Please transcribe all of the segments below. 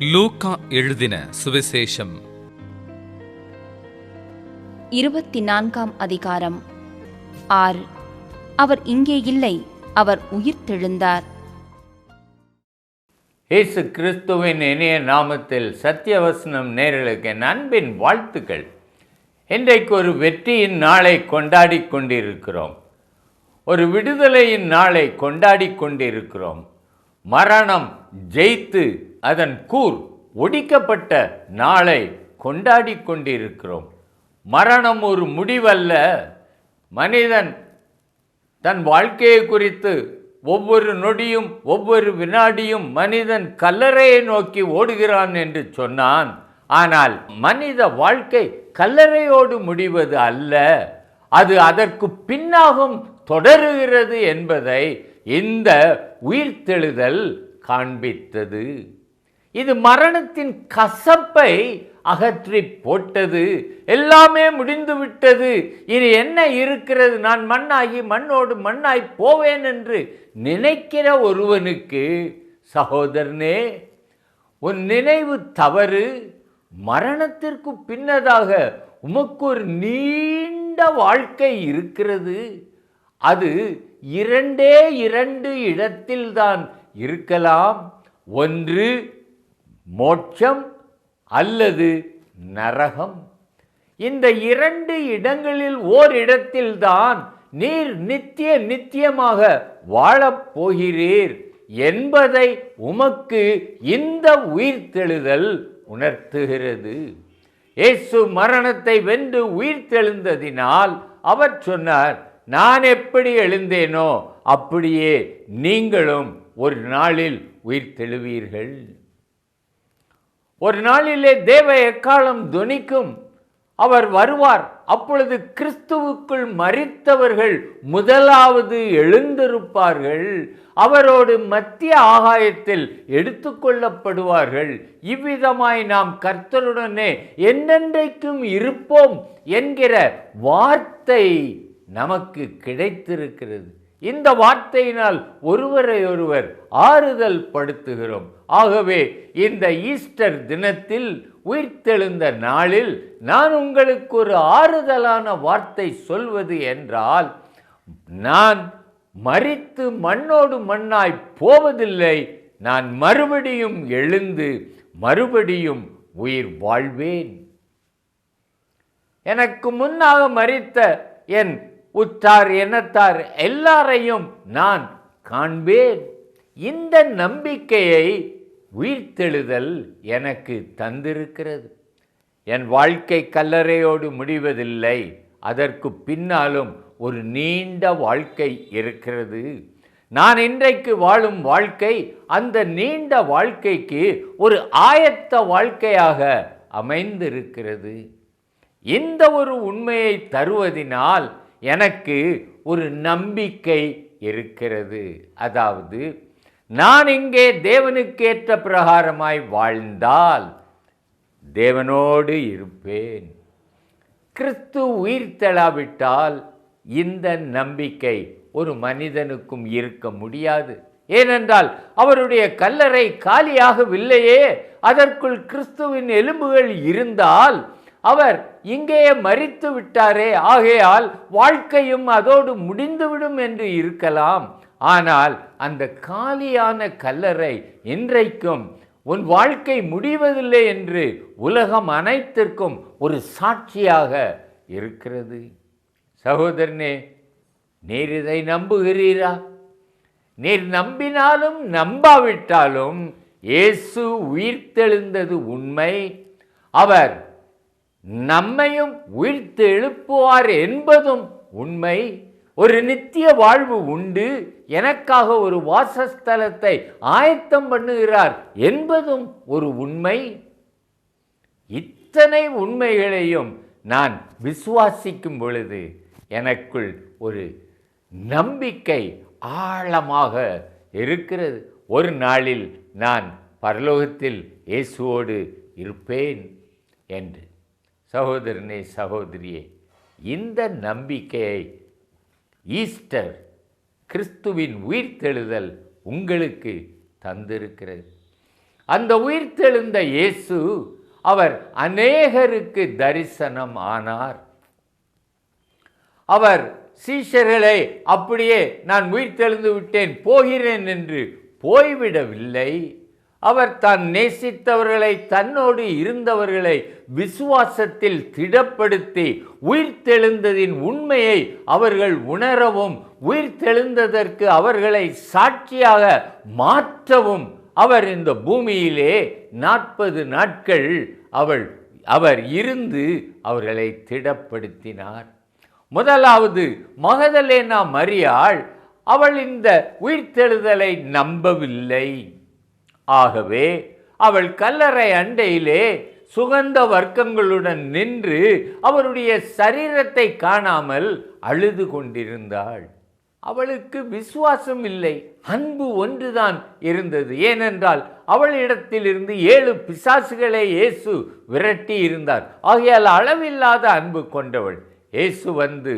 லூக்கா எழுதின சுவிசேஷம். இருபத்தி நான்காம் அதிகாரம். ஆறு. அவர் இங்கே இல்லை அவர் உயிர்த்தெழுந்தார் இயேசு கிறிஸ்துவின் இனிய நாமத்தில் சத்தியவசனம் நேரலுக்கு அன்பின் வாழ்த்துக்கள். இன்றைக்கு ஒரு வெற்றியின் நாளை கொண்டாடி கொண்டிருக்கிறோம். ஒரு விடுதலையின் நாளை கொண்டாடி கொண்டிருக்கிறோம். மரணம் ஜெயித்து அதன் கூர் ஒடிக்கப்பட்ட நாளை கொண்டாடி கொண்டிருக்கிறோம். மரணம் ஒரு முடிவல்ல. மனிதன் தன் வாழ்க்கையை குறித்து ஒவ்வொரு நொடியும் ஒவ்வொரு வினாடியும் மனிதன் கல்லறையை நோக்கி ஓடுகிறான் என்று சொன்னான். ஆனால் மனித வாழ்க்கை கல்லறையோடு முடிவது அல்ல. அது அதற்கு பின்னாகும் தொடருகிறது என்பதை இந்த உயிர்த்தெழுதல் காண்பித்தது. இது மரணத்தின் கசப்பை அகற்றி போட்டது எல்லாமே முடிந்து விட்டது இனி என்ன இருக்கிறது? நான் மண்ணாகி மண்ணோடு மண்ணாய் போவேன் என்று நினைக்கிற ஒருவனுக்கு சகோதரனே உன் நினைவு தவறு. மரணத்திற்கு பின்னதாக உமக்கு ஒரு நீண்ட வாழ்க்கை இருக்கிறது. அது இரண்டே இரண்டு இடத்தில்தான் இருக்கலாம். ஒன்று மோட்சம் அல்லது நரகம். இந்த இரண்டு இடங்களில் ஓர் இடத்தில்தான் நீர் நித்திய நித்தியமாக வாழப் போகிறீர் என்பதை உமக்கு இந்த உயிர்த்தெழுதல் உணர்த்துகிறது. இயேசு மரணத்தை வென்று உயிர்த்தெழுந்ததினால் அவர் சொன்னார் நான் எப்படி எழுந்தேனோ அப்படியே நீங்களும் ஒரு நாளில் உயிர்த்தெழுவீர்கள் ஒரு நாளிலே தேவ எக்காலம் துணிக்கும். அவர் வருவார். அப்பொழுது கிறிஸ்துவுக்குள் மறித்தவர்கள் முதலாவது எழுந்திருப்பார்கள். அவரோடு மத்திய ஆகாயத்தில் எடுத்துக்கொள்ளப்படுவார்கள் இவ்விதமாய் நாம் கர்த்தருடனே என்னென்றைக்கும் இருப்போம் என்கிற வார்த்தை நமக்கு கிடைத்திருக்கிறது. இந்த வார்த்தையினால் ஒருவரை ஒருவர் ஆறுதல் படுத்துகிறோம் ஆகவே இந்த ஈஸ்டர் தினத்தில் உயிர்த்தெழுந்த நாளில் நான் உங்களுக்கு ஒரு ஆறுதலான வார்த்தை சொல்வது என்றால் நான் மறித்து மண்ணோடு மண்ணாய் போவதில்லை நான் மறுபடியும் எழுந்து மறுபடியும் உயிர் வாழ்வேன். எனக்கு முன்னாக மறித்த என் உற்றார் எண்ணத்தார் எல்லாரையும் நான் காண்பேன். இந்த நம்பிக்கையை உயிர்த்தெழுதல் எனக்கு தந்திருக்கிறது. என் வாழ்க்கை கல்லறையோடு முடிவதில்லை. அதற்கு பின்னாலும் ஒரு நீண்ட வாழ்க்கை இருக்கிறது. நான் இன்றைக்கு வாழும் வாழ்க்கை அந்த நீண்ட வாழ்க்கைக்கு ஒரு ஆயத்த வாழ்க்கையாக அமைந்திருக்கிறது. இந்த ஒரு உண்மையை தருவதினால் எனக்கு ஒரு நம்பிக்கை இருக்கிறது. அதாவது நான் இங்கே தேவனுக்கேற்ற பிரகாரமாய் வாழ்ந்தால் தேவனோடு இருப்பேன். கிறிஸ்து உயிர் தெளாவிட்டால் இந்த நம்பிக்கை ஒரு மனிதனுக்கும் இருக்க முடியாது. ஏனென்றால் அவருடைய கல்லறை காலியாகவில்லையே. அதற்குள் கிறிஸ்துவின் எலும்புகள் இருந்தால் அவர் இங்கேயே மறித்து விட்டாரே ஆகையால் வாழ்க்கையும் அதோடு முடிந்துவிடும் என்று இருக்கலாம். ஆனால் அந்த காலியான கல்லறை இன்றைக்கும் உன் வாழ்க்கை முடிவதில்லை என்று உலகம் அனைத்திற்கும் ஒரு சாட்சியாக இருக்கிறது. சகோதரனே நீர் இதை நம்புகிறீரா? நீர் நம்பினாலும் நம்பாவிட்டாலும் இயேசு உயிர்த்தெழுந்தது உண்மை. அவர் நம்மையும் உயிர்த்து எழுப்புவார் என்பதும் உண்மை. ஒரு நித்திய வாழ்வு உண்டு. எனக்காக ஒரு வாசஸ்தலத்தை ஆயத்தம் பண்ணுகிறார் என்பதும் ஒரு உண்மை. இத்தனை உண்மைகளையும் நான் விசுவாசிக்கும் பொழுது எனக்குள் ஒரு நம்பிக்கை ஆழமாக இருக்கிறது. ஒரு நாளில் நான் பரலோகத்தில் இயேசுவோடு இருப்பேன் என்று. சகோதரனே சகோதரியே இந்த நம்பிக்கையை ஈஸ்டர் கிறிஸ்துவின் உயிர்த்தெழுதல் உங்களுக்கு தந்திருக்கிறது. அந்த உயிர்த்தெழுந்த இயேசு அவர் அநேகருக்கு தரிசனம் ஆனார். அவர் சீஷர்களை அப்படியே நான் உயிர்த்தெழுந்து விட்டேன் போகிறேன் என்று போய்விடவில்லை. அவர் தான் நேசித்தவர்களை தன்னோடு இருந்தவர்களை விசுவாசத்தில் திடப்படுத்தி உயிர்த்தெழுந்ததின் உண்மையை அவர்கள் உணரவும் உயிர்த்தெழுந்ததற்கு அவர்களை சாட்சியாக மாற்றவும் அவர் இந்த பூமியிலே நாற்பது நாட்கள் அவள் அவர் இருந்து அவர்களை திடப்படுத்தினார். முதலாவது மகதலேனா மரியாள் அவள் இந்த உயிர்த்தெழுதலை நம்பவில்லை. ஆகவே அவள் கல்லறை அண்டையிலே சுகந்த வர்க்கங்களுடன் நின்று அவருடைய சரீரத்தை காணாமல் அழுது கொண்டிருந்தாள். அவளுக்கு விசுவாசம் இல்லை. அன்பு ஒன்றுதான் இருந்தது. ஏனென்றால் அவளிடத்திலிருந்து ஏழு பிசாசுகளை இயேசு விரட்டி இருந்தார். ஆகையால் அளவில்லாத அன்பு கொண்டவள். இயேசு வந்து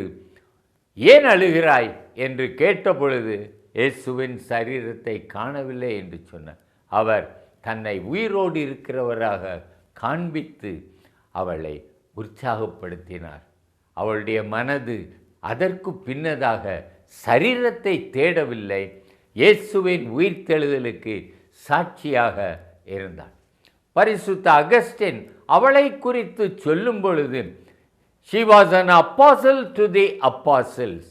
ஏன் அழுகிறாய்? என்று கேட்டபொழுது இயேசுவின் சரீரத்தை காணவில்லை என்று சொன்னார். அவர் தன்னை உயிரோடு இருக்கிறவராக காண்பித்து அவளை உற்சாகப்படுத்தினார். அவளுடைய மனது அதற்கு பின்னதாக சரீரத்தை தேடவில்லை. இயேசுவின் உயிர்த்தெழுதலுக்கு சாட்சியாக இருந்தார் பரிசுத்த அகஸ்டின் அவளை குறித்து சொல்லும் பொழுது she apostle to the apostles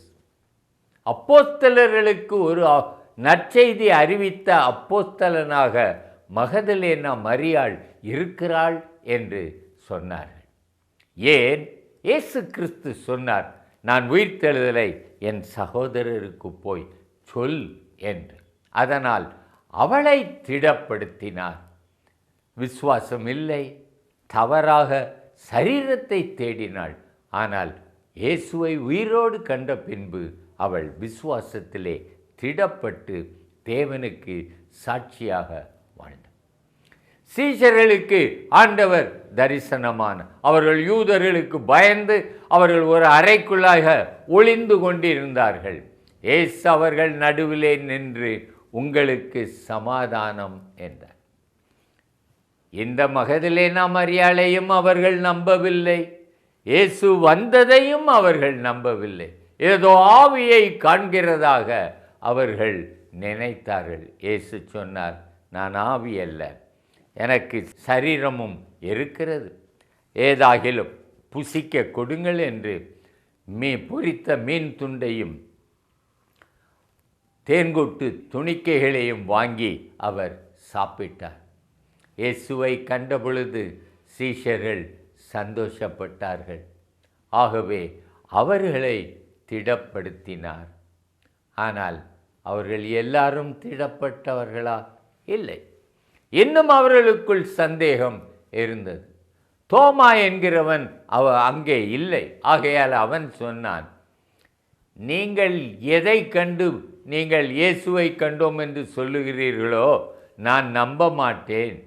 அப்போஸ்தலர்களுக்கு ஒரு நற்செய்தி அறிவித்த அப்போஸ்தலனாக மகதலேனா மரியாள் இருக்கிறாள் என்று சொன்னார்கள். ஏன்? இயேசு கிறிஸ்து சொன்னார் நான் உயிர்த்தெழுதலை என் சகோதரருக்கு போய் சொல் என்று. அதனால் அவளை திடப்படுத்தினார். விசுவாசம் இல்லை தவறாக சரீரத்தை தேடினாள். ஆனால் இயேசுவை உயிரோடு கண்ட பின்பு அவள் விசுவாசத்திலே திடப்பட்டு தேவனுக்கு சாட்சியாக வாழ்ந்தார். சீஷர்களுக்கு ஆண்டவர் தரிசனமான அவர்கள் யூதர்களுக்கு பயந்து அவர்கள் ஒரு அறைக்குள்ளாக ஒளிந்து கொண்டிருந்தார்கள். ஏசு அவர்கள் நடுவிலே நின்று உங்களுக்கு சமாதானம் என்றார். இந்த மகதிலே நாம் அறியாளையும் அவர்கள் நம்பவில்லை. இயேசு வந்ததையும் அவர்கள் நம்பவில்லை. ஏதோ ஆவியை காண்கிறதாக அவர்கள் நினைத்தார்கள். இயேசு சொன்னார் நான் ஆவி அல்ல. எனக்கு சரீரமும் இருக்கிறது. ஏதாகிலும் புசிக்க கொடுங்கள் என்று மீ பொரித்த மீன் துண்டையும் தேன்கொட்டு துணிக்கைகளையும் வாங்கி அவர் சாப்பிட்டார். இயேசுவை கண்டபொழுது சீஷர்கள் சந்தோஷப்பட்டார்கள். ஆகவே அவர்களை திடப்படுத்தினார். ஆனால் அவர்கள் எல்லாரும் திடப்பட்டவர்களா இல்லை. இன்னும் அவர்களுக்குள் சந்தேகம் இருந்தது. தோமா என்கிறவன் அவ அங்கே இல்லை. ஆகையால் அவன் சொன்னான் நீங்கள் எதை கண்டு நீங்கள் இயேசுவை கண்டோம் என்று சொல்லுகிறீர்களோ நான் நம்ப மாட்டேன்.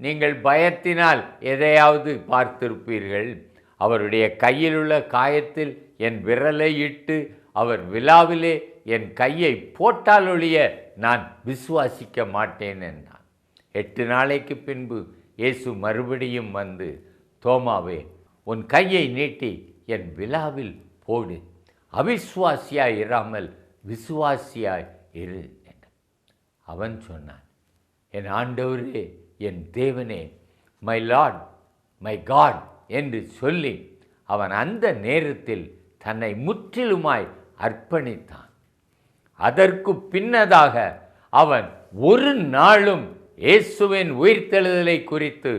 நீங்கள் பயத்தினால் எதையாவது பார்த்திருப்பீர்கள். அவருடைய கையில் உள்ள காயத்தில் என் விரலை இட்டு அவர் விழாவிலே என் கையை போட்டால் ஒழிய நான் விசுவாசிக்க மாட்டேன் என்றான். எட்டு நாளைக்கு பின்பு இயேசு மறுபடியும் வந்து தோமாவே உன் கையை நீட்டி என் விழாவில் போடு. அவிசுவாசியாய் இராமல் விசுவாசியாய் இரு அவன் சொன்னான் என் ஆண்டவரே என் தேவனே மை லார்ட் மை காட் என்று சொல்லி அவன் அந்த நேரத்தில் தன்னை முற்றிலுமாய் அர்ப்பணித்தான். அதற்கு பின்னதாக அவன் ஒரு நாளும் இயேசுவின் உயிர்த்தெழுதலை குறித்து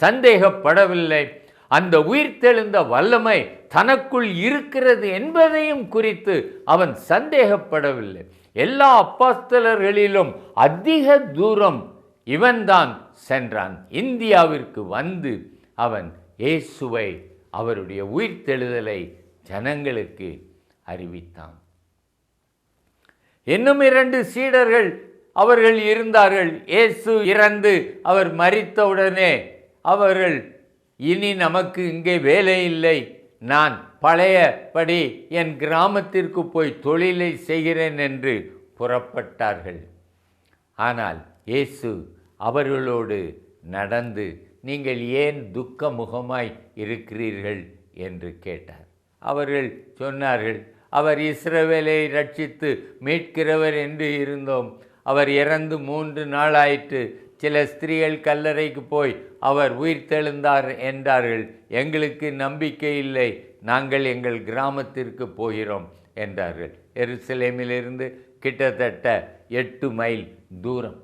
சந்தேகப்படவில்லை. அந்த உயிர்த்தெழுந்த வல்லமை தனக்குள் இருக்கிறது என்பதையும் குறித்து அவன் சந்தேகப்படவில்லை. எல்லா அப்பாஸ்தலர்களிலும் அதிக தூரம் இவன்தான் சென்றான். இந்தியாவிற்கு வந்து அவன் இயேசுவை அவருடைய உயிர்த்தெழுதலை ஜனங்களுக்கு அறிவித்தான். இன்னும் இரண்டு சீடர்கள் அவர்கள் இருந்தார்கள். இயேசு இறந்து அவர் மறித்தவுடனே அவர்கள் இனி நமக்கு இங்கே வேலை இல்லை. நான் பழையபடி என் கிராமத்திற்கு போய் தொழிலை செய்கிறேன் என்று புறப்பட்டார்கள். ஆனால் இயேசு அவர்களோடு நடந்து நீங்கள் ஏன் துக்க முகமாய் இருக்கிறீர்கள்? என்று கேட்டார். அவர்கள் சொன்னார்கள் அவர் இஸ்ரவேலை ரட்சித்து மீட்கிறவர் என்று இருந்தோம். அவர் இறந்து மூன்று நாளாயிற்று. சில ஸ்திரீகள் கல்லறைக்கு போய் அவர் உயிர்த்தெழுந்தார் என்றார்கள். எங்களுக்கு நம்பிக்கை இல்லை. நாங்கள் எங்கள் கிராமத்திற்கு போகிறோம் என்றார்கள். எருசலேமிலிருந்து கிட்டத்தட்ட எட்டு மைல் தூரம்.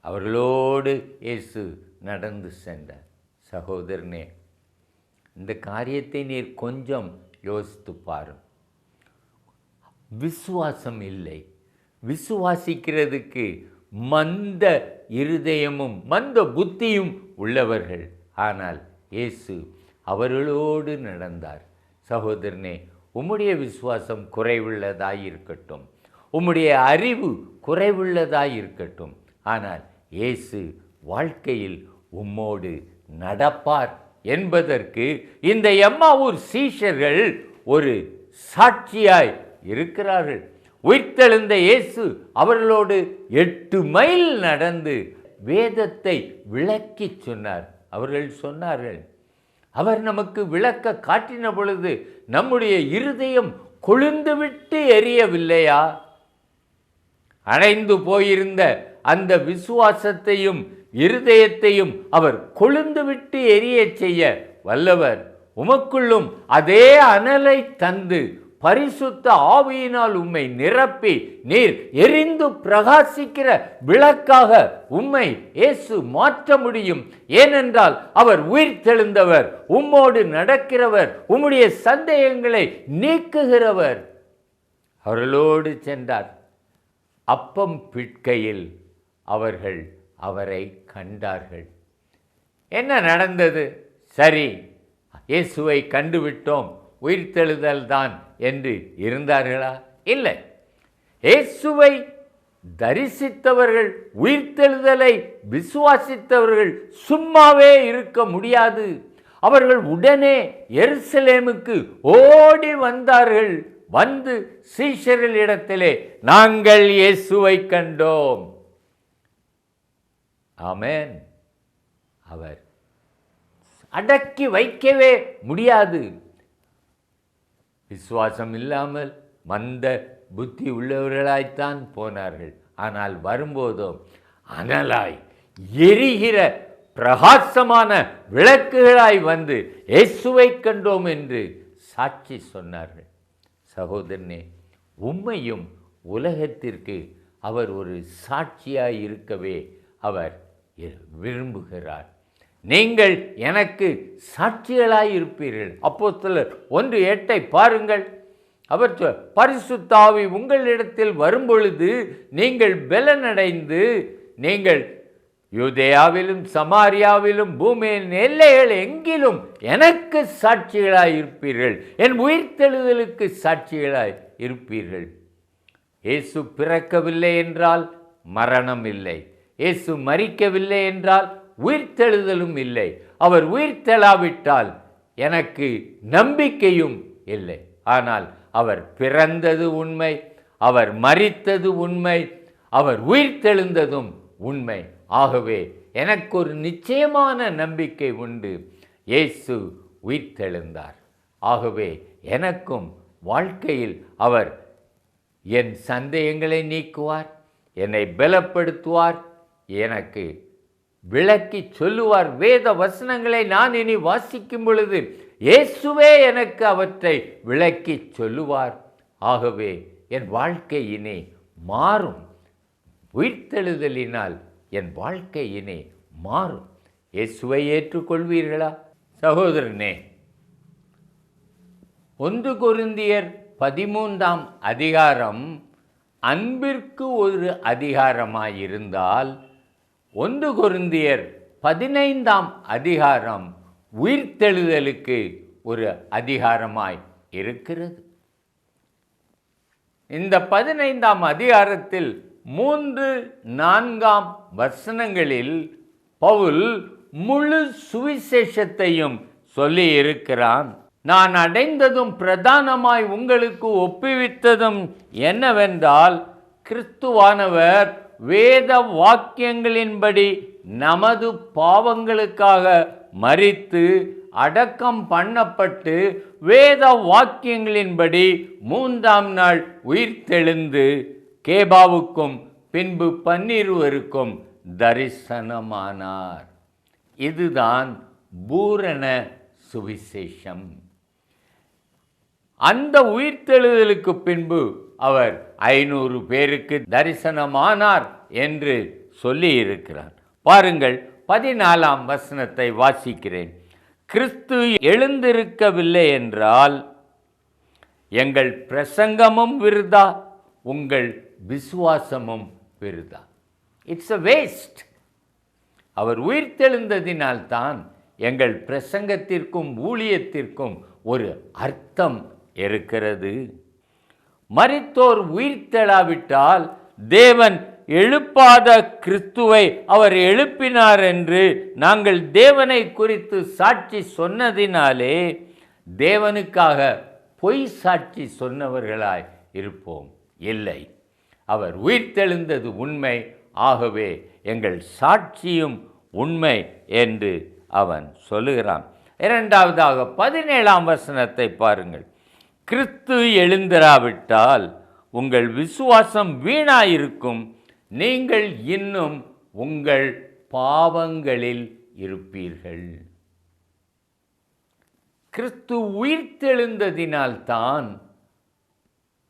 அவர்களோடு இயேசு நடந்து சென்றார். சகோதரனே இந்த காரியத்தை நீர் கொஞ்சம் யோசித்து பாரும். விசுவாசம் இல்லை. விசுவாசிக்கிறதுக்கு மந்த இருதயமும் மந்த புத்தியும் உள்ளவர்கள். ஆனால் இயேசு அவர்களோடு நடந்தார். சகோதரனே உம்முடைய விசுவாசம் குறைவுள்ளதாயிருக்கட்டும். உம்முடைய அறிவு குறைவுள்ளதாயிருக்கட்டும். ஆனால் இயேசு வாழ்க்கையில் உம்மோடு நடப்பார். என்பதற்கு இந்த எம்மாவூர் சீஷர்கள் ஒரு சாட்சியாய் இருக்கிறார்கள். உயிர்த்தெழுந்த இயேசு அவர்களோடு எட்டு மைல் நடந்து வேதத்தை விளக்கிச் சொன்னார். அவர்கள் சொன்னார்கள் அவர் நமக்கு விளக்க காட்டின பொழுது நம்முடைய இருதயம் கொழுந்துவிட்டு எரியவில்லையா? அணைந்து போயிருந்த அந்த விசுவாசத்தையும் இருதயத்தையும் அவர் கொழுந்துவிட்டு எரிய செய்ய வல்லவர். உமக்குள்ளும் அதே அனலை தந்து பரிசுத்த ஆவியினால் உம்மை நிரப்பி நீர் எரிந்து பிரகாசிக்கிற விளக்காக உம்மை இயேசு மாற்ற முடியும். ஏனென்றால் அவர் உயிர் தெழுந்தவர் உம்மோடு நடக்கிறவர் உம்முடைய சந்தேகங்களை நீக்குகிறவர். அவர்களோடு சென்றார். அப்பம் பிட்கையில் அவர்கள் அவரை கண்டார்கள். என்ன நடந்தது? சரி இயேசுவை கண்டுவிட்டோம். உயிர்த்தெழுதல் தான் என்று இருந்தார்களா? இல்லை. இயேசுவை தரிசித்தவர்கள் உயிர்த்தெழுதலை விசுவாசித்தவர்கள் சும்மாவே இருக்க முடியாது. அவர்கள் உடனே எருசலேமுக்கு ஓடி வந்தார்கள். வந்து சீஷர்களிடத்திலே நாங்கள் இயேசுவை கண்டோம். ஆமேன். அவர் அடக்கி வைக்கவே முடியாது. விசுவாசம் இல்லாமல் மந்த புத்தி உள்ளவர்களாய்த்தான் போனார்கள். ஆனால் வரும்போதும் அனலாய் எரிகிற பிரகாசமான விளக்குகளாய் வந்து இயேசுவை கண்டோம் என்று சாட்சி சொன்னார்கள். சகோதரனே உண்மையும் உலகத்திற்கு அவர் ஒரு சாட்சியாய் இருக்கவே அவர் விரும்புகிறார். நீங்கள் எனக்கு சாட்சிகளாயிருப்பீர்கள் அப்போ சிலர் ஒன்று எட்டை பாருங்கள். அவர் சொ- பரிசுத்தாவி உங்களிடத்தில் வரும்பொழுது நீங்கள் பலனடைந்து நீங்கள் யூதேயாவிலும் சமாரியாவிலும் பூமியின் எல்லைகள் எங்கிலும் எனக்கு சாட்சிகளாய் இருப்பீர்கள். என் உயிர்த்தெழுதலுக்கு சாட்சிகளாய் இருப்பீர்கள். இயேசு பிறக்கவில்லை என்றால் மரணம் இல்லை. இயேசு மறிக்கவில்லை என்றால் உயிர்த்தெழுதலும் இல்லை. அவர் உயிர்த்தெழாவிட்டால் எனக்கு நம்பிக்கையும் இல்லை. ஆனால் அவர் பிறந்தது உண்மை அவர் மறித்தது உண்மை அவர் உயிர்த்தெழுந்ததும் உண்மை. ஆகவே எனக்கு ஒரு நிச்சயமான நம்பிக்கை உண்டு. இயேசு உயிர்த்தெழுந்தார். ஆகவே எனக்கும் வாழ்க்கையில் அவர் என் சந்தேகங்களை நீக்குவார் என்னை பலப்படுத்துவார் எனக்கு விளக்கி சொல்லுவார் வேத வசனங்களை நான் இனி வாசிக்கும் பொழுது இயேசுவே எனக்கு அவற்றை விளக்கி சொல்லுவார். ஆகவே என் வாழ்க்கை இனி மாறும். உயிர்த்தெழுதலினால் என் வாழ்க்கை இனி மாறும். இயேசுவை ஏற்றுக்கொள்வீர்களா? சகோதரனே ஒன்று குருந்தியர் பதிமூன்றாம் அதிகாரம் அன்பிற்கு ஒரு அதிகாரமாயிருந்தால் ஒன்று குருந்தியர் பதினைந்தாம் அதிகாரம் உயிர்த்தெழுதலுக்கு ஒரு அதிகாரமாய் இருக்கிறது. இந்த பதினைந்தாம் அதிகாரத்தில் மூன்று நான்காம் வசனங்களில் பவுல் முழு சுவிசேஷத்தையும் சொல்லி இருக்கிறான் நான் அடைந்ததும் பிரதானமாய் உங்களுக்கு ஒப்புவித்ததும் என்னவென்றால் கிறிஸ்துவானவர் வேத வாக்கியங்களின்படி நமது பாவங்களுக்காக மறித்து அடக்கம் பண்ணப்பட்டு வேத வாக்கியங்களின்படி மூன்றாம் நாள் உயிர்த்தெழுந்து கேபாவுக்கும் பின்பு பன்னிருவருக்கும் தரிசனமானார். இதுதான் பூரண சுவிசேஷம். அந்த உயிர்த்தெழுதலுக்கு பின்பு அவர் ஐநூறு பேருக்கு தரிசனமானார் என்று சொல்லியிருக்கிறார். பாருங்கள் பதினாலாம் வசனத்தை வாசிக்கிறேன். கிறிஸ்து எழுந்திருக்கவில்லை என்றால் எங்கள் பிரசங்கமும் விருதா உங்கள் விசுவாசமும் விருதா? இட்ஸ் அ வேஸ்ட் அவர் உயிர்த்தெழுந்ததினால்தான் எங்கள் பிரசங்கத்திற்கும் ஊழியத்திற்கும் ஒரு அர்த்தம் இருக்கிறது. மறித்தோர் உயிர்த்தெழாவிட்டால் தேவன் எழுப்பாத கிறிஸ்துவை அவர் எழுப்பினார் என்று நாங்கள் தேவனை குறித்து சாட்சி சொன்னதினாலே தேவனுக்காக பொய் சாட்சி சொன்னவர்களாய் இருப்போம். இல்லை. அவர் உயிர்த்தெழுந்தது உண்மை. ஆகவே எங்கள் சாட்சியும் உண்மை என்று அவன் சொல்லுகிறான். இரண்டாவதாக பதினேழாம் வசனத்தை பாருங்கள். கிறிஸ்து எழுந்திராவிட்டால் உங்கள் விசுவாசம் வீணாயிருக்கும். நீங்கள் இன்னும் உங்கள் பாவங்களில் இருப்பீர்கள். கிறிஸ்து உயிர்த்தெழுந்ததினால்தான்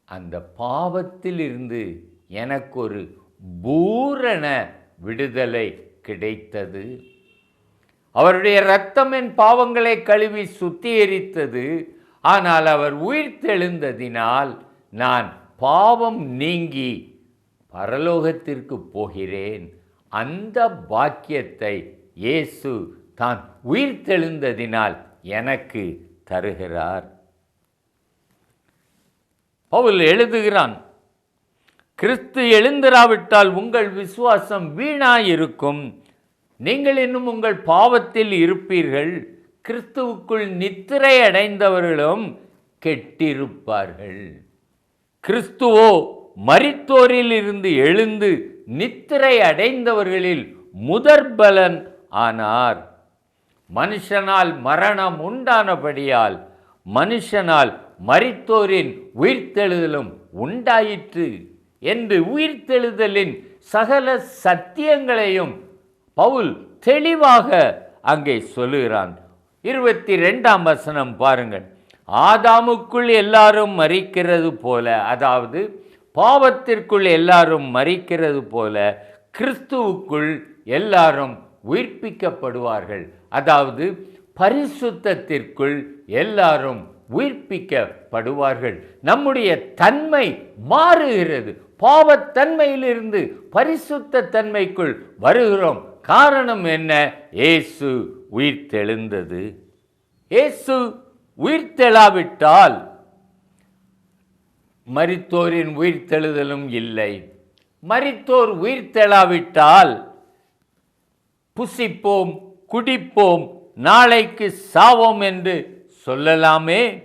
அந்த பாவத்திலிருந்து எனக்கு ஒரு பூரண விடுதலை கிடைத்தது. அவருடைய இரத்தம் என் பாவங்களை கழுவி சுத்திகரித்தது. ஆனால் அவர் உயிர்த்தெழுந்ததினால் நான் பாவம் நீங்கி பரலோகத்திற்கு போகிறேன். அந்த பாக்கியத்தை இயேசு தான் உயிர்த்தெழுந்ததினால் எனக்கு தருகிறார். பவுல் எழுதுகிறான் கிறிஸ்து எழுந்திராவிட்டால் உங்கள் விசுவாசம் வீணாயிருக்கும். நீங்கள் இன்னும் உங்கள் பாவத்தில் இருப்பீர்கள். கிறிஸ்துவுக்குள் நித்திரை அடைந்தவர்களும் கெட்டிருப்பார்கள். கிறிஸ்துவோ மரித்தோரில் இருந்து எழுந்து நித்திரை அடைந்தவர்களில் முதற்பலன் ஆனார். மனுஷனால் மரணம் உண்டானபடியால் மனுஷனால் மரித்தோரின் உயிர்த்தெழுதலும் உண்டாயிற்று என்று உயிர்த்தெழுதலின் சகல சத்தியங்களையும் பவுல் தெளிவாக அங்கே சொல்லுகிறான். இருபத்தி ரெண்டாம் வசனம் பாருங்கள். ஆதாமுக்குள் எல்லாரும் மறிக்கிறது போல அதாவது பாவத்திற்குள் எல்லாரும் மறிக்கிறது போல கிறிஸ்துவுக்குள் எல்லாரும் உயிர்ப்பிக்கப்படுவார்கள். அதாவது பரிசுத்தத்திற்குள் எல்லாரும் உயிர்ப்பிக்கப்படுவார்கள். நம்முடைய தன்மை மாறுகிறது. பாவத்தன்மையிலிருந்து பரிசுத்த தன்மைக்குள் வருகிறோம். காரணம் என்ன? ஏசு உயிர் தெழுந்தது ஏசு உயிர் உயிர்த்தெழாவிட்டால் மரித்தோரின் உயிர்த்தெழுதலும் இல்லை. மரித்தோர் உயிர்த்தெழாவிட்டால் புசிப்போம் குடிப்போம் நாளைக்கு சாவோம் என்று சொல்லலாமே?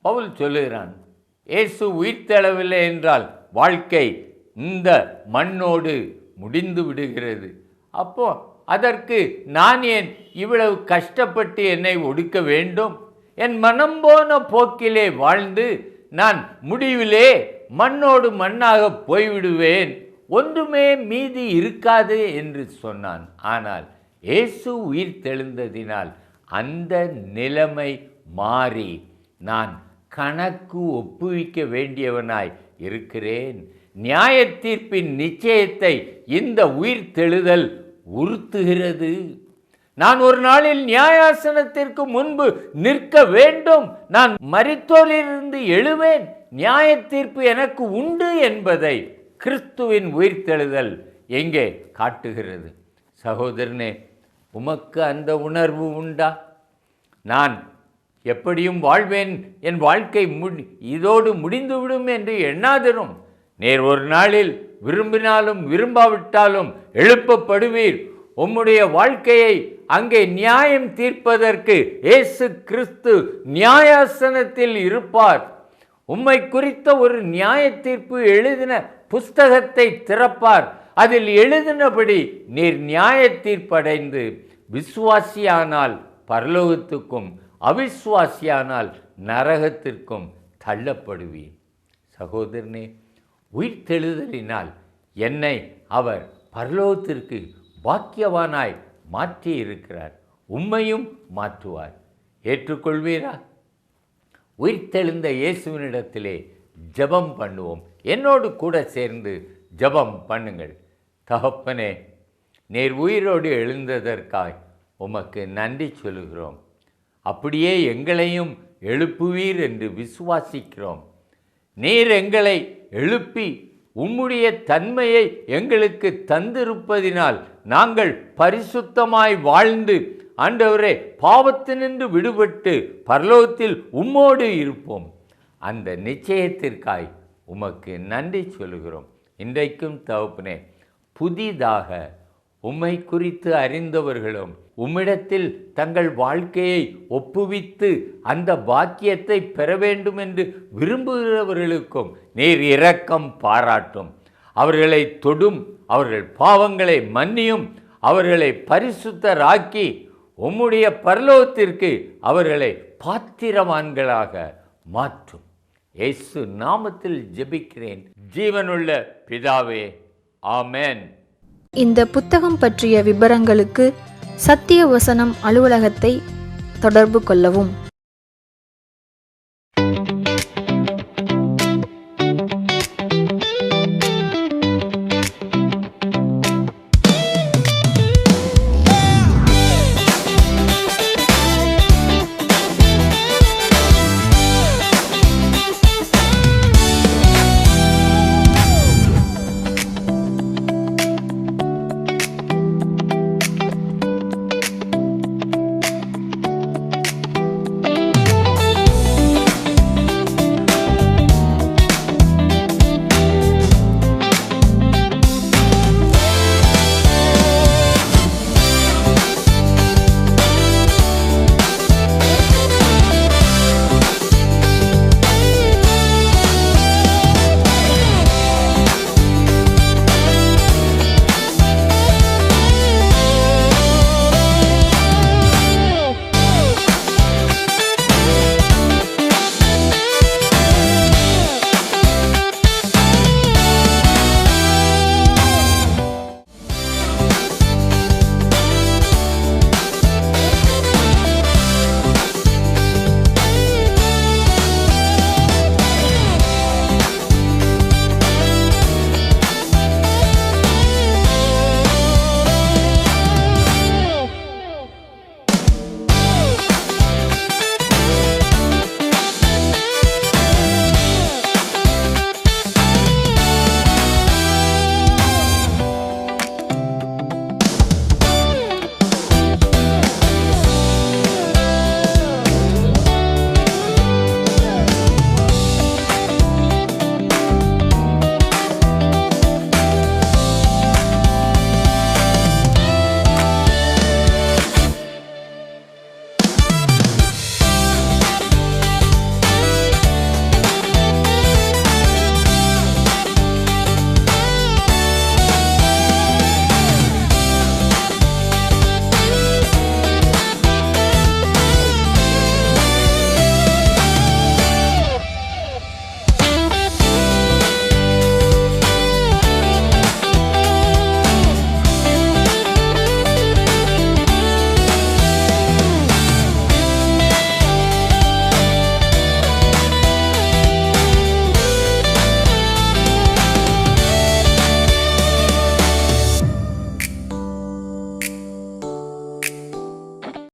பவுல் சொல்லுகிறான் இயேசு தெளவில்லை என்றால் வாழ்க்கை இந்த மண்ணோடு முடிந்து விடுகிறது. அப்போ அதற்கு நான் ஏன் இவ்வளவு கஷ்டப்பட்டு என்னை ஒடுக்க வேண்டும்? என் மனம் போன போக்கிலே வாழ்ந்து நான் முடிவிலே மண்ணோடு மண்ணாக போய்விடுவேன். ஒன்றுமே மீதி இருக்காது என்று சொன்னான். ஆனால் இயேசு உயிர் தெழுந்ததினால் அந்த நிலைமை மாறி நான் கணக்கு ஒப்புவிக்க வேண்டியவனாய் இருக்கிறேன். நியாய தீர்ப்பின் நிச்சயத்தை இந்த உயிர் தெழுதல் உறுத்துகிறது. நான் ஒரு நாளில் நியாயாசனத்திற்கு முன்பு நிற்க வேண்டும். நான் மரித்தோரிலிருந்து எழுவேன். நியாய தீர்ப்பு எனக்கு உண்டு என்பதை கிறிஸ்துவின் உயிர்த்தெழுதல் எங்கே காட்டுகிறது? சகோதரனே உமக்கு அந்த உணர்வு உண்டா? நான் எப்படியும் வாழ்வேன். என் வாழ்க்கை முடி இதோடு முடிந்துவிடும் என்று எண்ணாதிரும். நீர் ஒரு நாளில் விரும்பினாலும் விரும்பாவிட்டாலும் எழுப்பப்படுவீர். உம்முடைய வாழ்க்கையை அங்கே நியாயம் தீர்ப்பதற்கு இயேசு கிறிஸ்து நியாயாசனத்தில் இருப்பார். உம்மை குறித்த ஒரு நியாய தீர்ப்பு எழுதின புஸ்தகத்தை திறப்பார். அதில் எழுதினபடி நீர் நியாய தீர்ப்படைந்து விசுவாசியானால் பரலோகத்துக்கும் அவிசுவாசியானால் நரகத்திற்கும் தள்ளப்படுவீர். சகோதரனே உயிர்த்தெழுதலினால் என்னை அவர் பரலோகத்திற்கு பாக்கியவானாய் மாற்றி இருக்கிறார் உம்மையும் மாற்றுவார். ஏற்றுக்கொள்வீரா? உயிர்த்தெழுந்த இயேசுவினிடத்திலே ஜெபம் பண்ணுவோம். என்னோடு கூட சேர்ந்து ஜெபம் பண்ணுங்கள். தகப்பனே நேர் உயிரோடு எழுந்ததற்காய் உமக்கு நன்றி சொல்லுகிறோம். அப்படியே எங்களையும் எழுப்புவீர் என்று விசுவாசிக்கிறோம். நீர் எங்களை எழுப்பி உம்முடைய தன்மையை எங்களுக்கு தந்திருப்பதினால் நாங்கள் பரிசுத்தமாய் வாழ்ந்து ஆண்டவரே பாவத்தினின்று விடுபட்டு பரலோகத்தில் உம்மோடு இருப்போம். அந்த நிச்சயத்திற்காய் உமக்கு நன்றி சொல்கிறோம் இன்றைக்கும் தகப்பனே புதிதாக உம்மை குறித்து அறிந்தவர்களும் உம்மிடத்தில் தங்கள் வாழ்க்கையை ஒப்புவித்து அந்த பாக்கியத்தை பெற வேண்டும் என்று விரும்புகிறவர்களுக்கும் நீர் இரக்கம் பாராட்டும். அவர்களை தொடும் அவர்கள் பாவங்களை மன்னியும் அவர்களை பரிசுத்தராக்கி உம்முடைய பரலோகத்திற்கு அவர்களை பாத்திரவான்களாக மாற்றும். இயேசு நாமத்தில் ஜெபிக்கிறேன். ஜீவனுள்ள பிதாவே ஆமேன். இந்த புத்தகம் பற்றிய விபரங்களுக்கு சத்திய வசனம் அலுவலகத்தை தொடர்பு கொள்ளவும்.